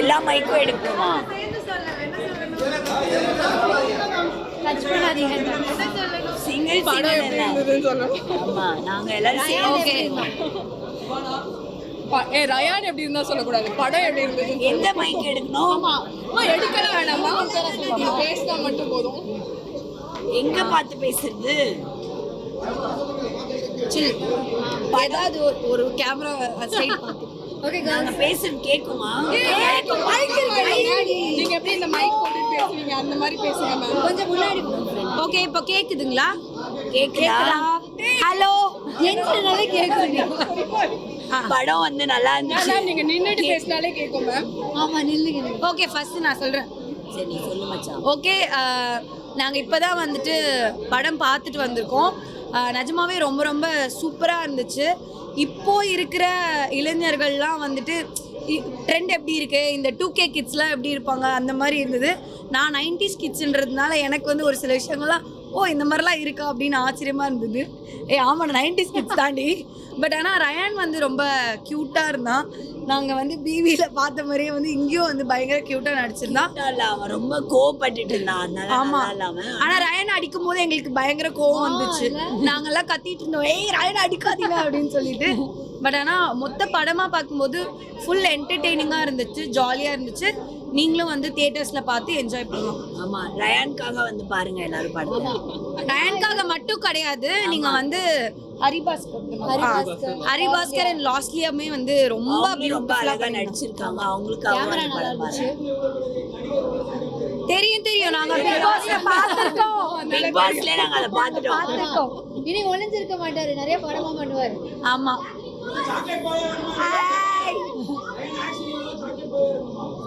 எல்லா மைக்கும் எடுக்கணுமா சிங்கிள் படம் ஆமா நாங்க எல்லாரும் சேர்ந்து ஓகே ப- ஏ ரயான் எப்படி இருந்தா சொல்லக்கூடாது? படம் எப்படி இருந்தது எந்த மைக் எடுக்கணும்? அம்மா எடுக்கலாம் வேணாமா. பேசினா மட்டும் போதும். எங்க பார்த்து பேசுறது? சில். ஏதாவது ஒரு- ஒரு கேமரா சைடு ஓகே நாங்க பேசுறது கேக்குமா நீங்க எப்படி இந்த மைக் போட்டு பேசுவீங்க? அந்த மாதிரி பேசுங்க மேம் கொஞ்சம் முன்னாடி ஓகே இப்போ கேக்குதுங்களா? கேக்குதா? ஹலோ எங்கனாலே கேக்குதுங்க. படம் வந்து நல்லா இருந்துச்சு. நீங்க நின்னுட்டு பேசினாலே கேட்கும் மேம் ஆமா நில்லுங்க ஓகே ஃபர்ஸ்ட் நான் சொல்றேன். சரி நீ சொல்லு மச்சான். ஓகே நாங்கள் இப்போ தான் வந்துட்டு படம் பார்த்துட்டு வந்திருக்கோம். நிஜமாவே ரொம்ப ரொம்ப சூப்பராக இருந்துச்சு. இப்போ இருக்கிற இளைஞர்கள்லாம் வந்துட்டு ட்ரெண்ட் எப்படி இருக்கு? இந்த டூ கே கிட்ஸ்லாம் எப்படி இருப்பாங்க? அந்த மாதிரி இருந்தது. நான் நைன்டிஸ் கிட்ஸ்ன்றதுனால எனக்கு வந்து ஒரு சில விஷயங்கள்லாம் ஓ இந்த மாதிரிலாம் இருக்கா அப்படின்னு ஆச்சரியமா இருந்தது. ஏ ஆமாம் நைன்டிஸ் கிட்ஸ் தாண்டி. பட் ஆனால் ரயான் வந்து ரொம்ப க்யூட்டாக இருந்தான். நாங்கள் வந்து பிவியில் பார்த்த மாதிரியே வந்து இங்கேயும் வந்து பயங்கர க்யூட்டாக நடிச்சிருந்தான். இல்ல, அவன் ரொம்ப கோவப்பட்டுட்டு இருந்தான். அதனால ஆமா. நல்லா இல்லாம ஆனா ரயன் அடிக்கும் போது எங்களுக்கு பயங்கர கோவம் வந்துச்சு. நாங்கெல்லாம் கத்திட்டு இருந்தோம். ஏய் ரயன் அடிக்காதீங்க அப்படின்னு சொல்லிட்டு. பட் ஆனா மொத்த படமா பார்க்கும்போது ஃபுல் என்டர்டெய்னிங்கா இருந்துச்சு ஜாலியா இருந்துச்சு. நீங்களும் வந்து தியேட்டர்ஸ்ல பார்த்து என்ஜாய் பண்ணலாம் ஆமா ரயான்காக வந்து பாருங்க எல்லாரும் படத்தை ரயனுக்காக மட்டும் கிடையாது நீங்க வந்து ஹரிபாஸ்கர் ஹரிபாஸ்கர். அண்ட் லாஸ்ட்லியாமே வந்து ரொம்ப ரொம்ப அழகா நடிச்சிருக்காங்க. படம் பாருங்க. தெரியும் தெரியும். நாங்க பிக் பாஸ்ல பார்த்திருக்கோம். பிக் பாஸ்ல நாங்க அதை பார்த்திருக்கோம். இனி ஒளிஞ்சிருக்க மாட்டாரு. நிறைய படமா பண்ணுவாரு. ஆமா.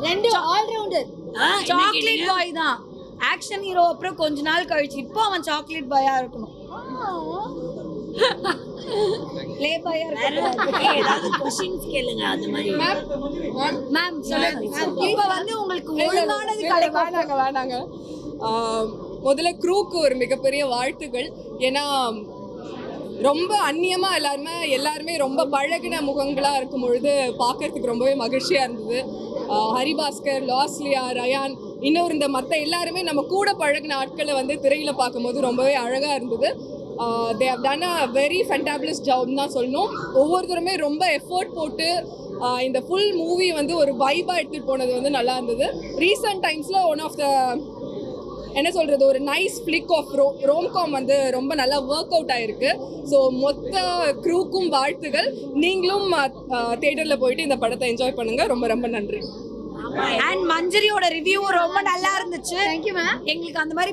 ரெண்டு ஆல்ரவுண்டர் சாக்லேட்? பாய் தான். ஆக்ஷன் ஹீரோ அப்புறம் கொஞ்ச நாள் கழிச்சு இப்போ அவன் சாக்லேட் பாயா இருக்கணும். ப்ளே பாயா ஏதாவது கொஸ்டின்ஸ் கேளுங்க அது மாதிரி. மேம் சொல்லுங்க. இப்போ வந்து உங்களுக்கு ஒழுங்கானது கிடைக்கும் வேணாங்க வேணாங்க. ஆம், முதல்ல க்ரூக்கு ஒரு மிகப்பெரிய வாழ்த்துகள் ஏன்னா ரொம்ப அந்நியமாக எல்லாருமே எல்லாருமே ரொம்ப பழகின முகங்களாக இருக்கும் பொழுது பார்க்கறதுக்கு ரொம்பவே மகிழ்ச்சியாக இருந்தது. ஹரிபாஸ்கர் லாஸ்லியா ரயான் இன்னொரு இந்த மற்ற எல்லாருமே நம்ம கூட பழகின ஆட்களை வந்து திரையில் பார்க்கும்போது ரொம்பவே அழகாக இருந்தது. They have done a very fantabulous job தான் சொல்லணும். ஒவ்வொருத்தருமே ரொம்ப எஃபோர்ட் போட்டு இந்த ஃபுல் மூவி வந்து ஒரு வைபாக எடுத்துகிட்டு போனது வந்து நல்லா இருந்தது. ரீசெண்ட் டைம்ஸில் ஒன் ஆஃப் த என்ன சொல்கிறது ஒரு நைஸ் ஃப்ளிக் ஆஃப் ரோ ரோம்காம் வந்து ரொம்ப நல்லா ஒர்க் அவுட் ஆயிருக்கு. ஸோ மொத்த க்ரூக்கும் வாழ்த்துகள். நீங்களும் தேட்டரில் போயிட்டு இந்த படத்தை என்ஜாய் பண்ணுங்கள் ரொம்ப ரொம்ப நன்றி. அண்ட் மஞ்சரியோட ரிவ்யூ ரொம்ப நல்லா இருந்துச்சு. தேங்க்யூ மேம் எங்களுக்கு அந்த மாதிரி